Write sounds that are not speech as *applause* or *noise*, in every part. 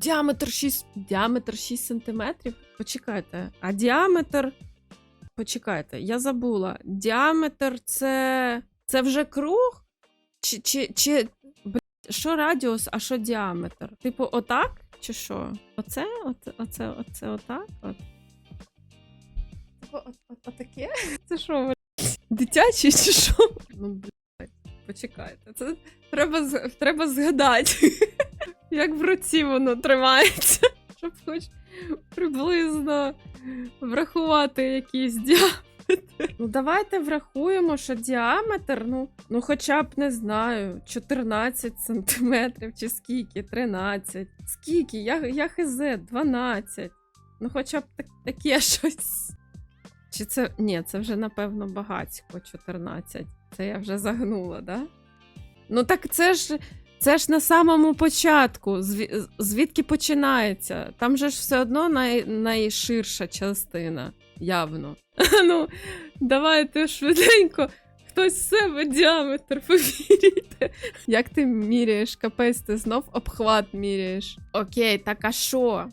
Діаметр 6, діаметр 6 сантиметрів. Почекайте, а діаметр. Почекайте, я забула. Діаметр це. Це вже круг? Чи. чи, чи... Що радіус, а що діаметр? Типу, отак? Чи що? Оце? Оце, оце, оце отак? От. Типу, от, от, отаке? *laughs* Це що, блядь, дитячий чи що? Ну, блядь, почекайте. Це треба, треба згадати, як в руці воно тримається, *laughs* щоб хоч приблизно врахувати якийсь діаметр. Ну, давайте врахуємо, що діаметр, ну, ну хоча б не знаю, 14 сантиметрів чи скільки, 13. Скільки? Я, я хз, 12. Ну, хоча б так, таке *laughs* щось. Чи це. Ні, це вже, напевно, багатько 14. Це я вже загнула, да? Ну так це ж. Це ж на самому початку, звідки починається. Там же ж все одно най, найширша частина, явно. *laughs* ну, давайте швиденько. Хтось з себе діаметр поміряйте. Як ти міряєш капець, ти знов обхват міряєш. Окей, так а що?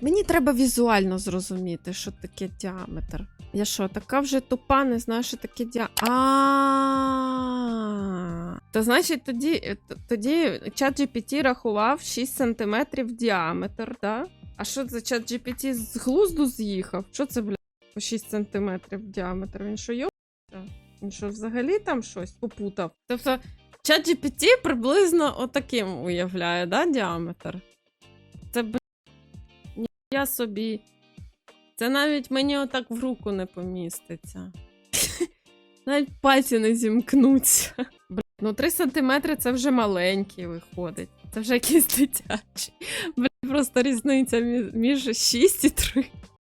Мені треба візуально зрозуміти, що таке діаметр. Я що, така вже тупа, не знаю, що таке діаметр. А. То значить, тоді, тоді чат GPT рахував 6 см діаметр, да? А що це чат GPT з глузду з'їхав? Що це, бля, по 6 см діаметр? Він що йобся? Він що взагалі там щось попутав? Тобто, чат GPT приблизно отаким уявляє, да, діаметр? Це, бля, я собі. Це навіть мені отак в руку не поміститься. *laughs* Навіть пальці не зімкнуться. Ну 3 сантиметри це вже маленький виходить. Це вже якийсь дитячий. Просто різниця мі- між 6 і 3.